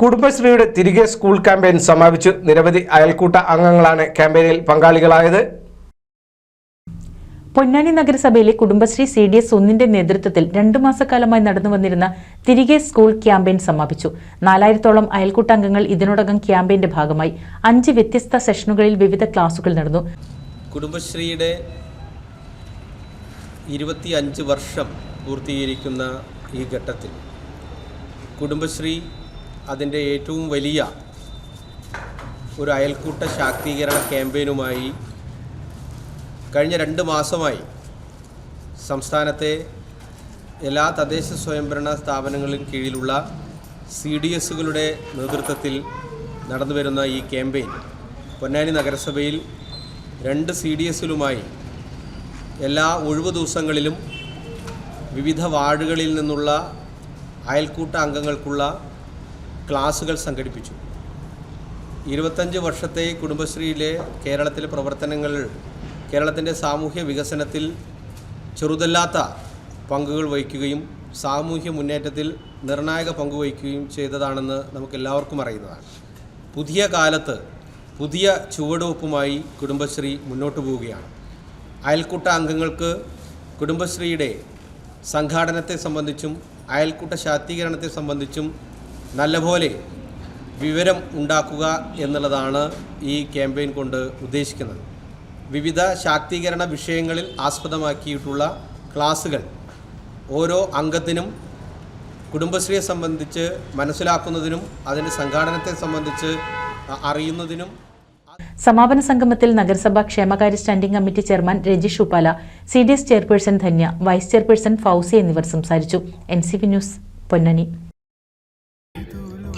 കുടുംബശ്രീയുടെ തിരികെ school campaign സമാപിച്ചു. നിരവധി അയൽക്കൂട്ട അംഗങ്ങളാണ് ക്യാമ്പയിനിൽ പങ്കാളികളായത്. പൊന്നാനി നഗരസഭയിലെ കുടുംബശ്രീ സി ഡി എസ് ഒന്നിന്റെ നേതൃത്വത്തിൽ രണ്ടു മാസക്കാലമായി നടന്നു വന്നിരുന്ന തിരികെ സ്കൂൾ ക്യാമ്പയിൻ സമാപിച്ചു. നാലായിരത്തോളം അയൽക്കൂട്ടാംഗങ്ങൾ ഇതിനോടകം ക്യാമ്പയിന്റെ ഭാഗമായി അഞ്ച് വ്യത്യസ്ത സെഷനുകളിൽ വിവിധ ക്ലാസുകൾ നടന്നു. കുടുംബശ്രീയുടെ ഇരുപത്തിയഞ്ച് വർഷം പൂർത്തീകരിക്കുന്ന ഈ ഘട്ടത്തിൽ കുടുംബശ്രീ അതിന്റെ ഏറ്റവും വലിയ ഒരു അയൽക്കൂട്ട ശാക്തീകരണ ക്യാമ്പയിനുമായി കഴിഞ്ഞ രണ്ട് മാസമായി സംസ്ഥാനത്തെ എല്ലാ തദ്ദേശ സ്വയംഭരണ സ്ഥാപനങ്ങളിൽ കീഴിലുള്ള സി ഡി എസുകളുടെ നേതൃത്വത്തിൽ നടന്നു വരുന്ന ഈ ക്യാമ്പയിൻ. പൊന്നാനി നഗരസഭയിൽ രണ്ട് സി ഡി എസിലുമായി എല്ലാ ഒഴിവ് ദിവസങ്ങളിലും വിവിധ വാർഡുകളിൽ നിന്നുള്ള അയൽക്കൂട്ട അംഗങ്ങൾക്കുള്ള ക്ലാസുകൾ സംഘടിപ്പിച്ചു. ഇരുപത്തഞ്ച് വർഷത്തെ കുടുംബശ്രീയിലെ കേരളത്തിലെ പ്രവർത്തനങ്ങൾ കേരളത്തിന്റെ സാമൂഹ്യ വികസനത്തിൽ ചെറുതല്ലാത്ത പങ്കുകൾ വഹിക്കുകയും സാമൂഹ്യ മുന്നേറ്റത്തിൽ നിർണായക പങ്ക് വഹിക്കുകയും ചെയ്തതാണെന്ന് നമുക്കെല്ലാവർക്കും അറിയുന്നതാണ്. പുതിയ കാലത്ത് പുതിയ ചുവടുവെപ്പുമായി കുടുംബശ്രീ മുന്നോട്ട് പോവുകയാണ്. അയൽക്കൂട്ട അംഗങ്ങൾക്ക് കുടുംബശ്രീയുടെ സംഘാടനത്തെ സംബന്ധിച്ചും അയൽക്കൂട്ട ശാക്തീകരണത്തെ സംബന്ധിച്ചും നല്ലപോലെ വിവരം ഉണ്ടാക്കുക എന്നുള്ളതാണ് ഈ ക്യാമ്പയിൻ കൊണ്ട് ഉദ്ദേശിക്കുന്നത്. വിവിധ ശാക്തീകരണ വിഷയങ്ങളിൽ ആസ്പദമാക്കിയിട്ടുള്ള ക്ലാസുകൾ ഓരോ അംഗത്തിനും കുടുംബശ്രീയെ സംബന്ധിച്ച് മനസ്സിലാക്കുന്നതിനും അതിന്റെ സംഘാടനത്തെ സംബന്ധിച്ച് അറിയുന്നതിനും സമാപന സംഗമത്തിൽ നഗരസഭാ ക്ഷേമകാര്യ standing committee chairman Rajeesh Uppala C D S chairperson Dhanya vice chairperson Fousi എന്നിവർ സംസാരിച്ചു. N C P news Ponnani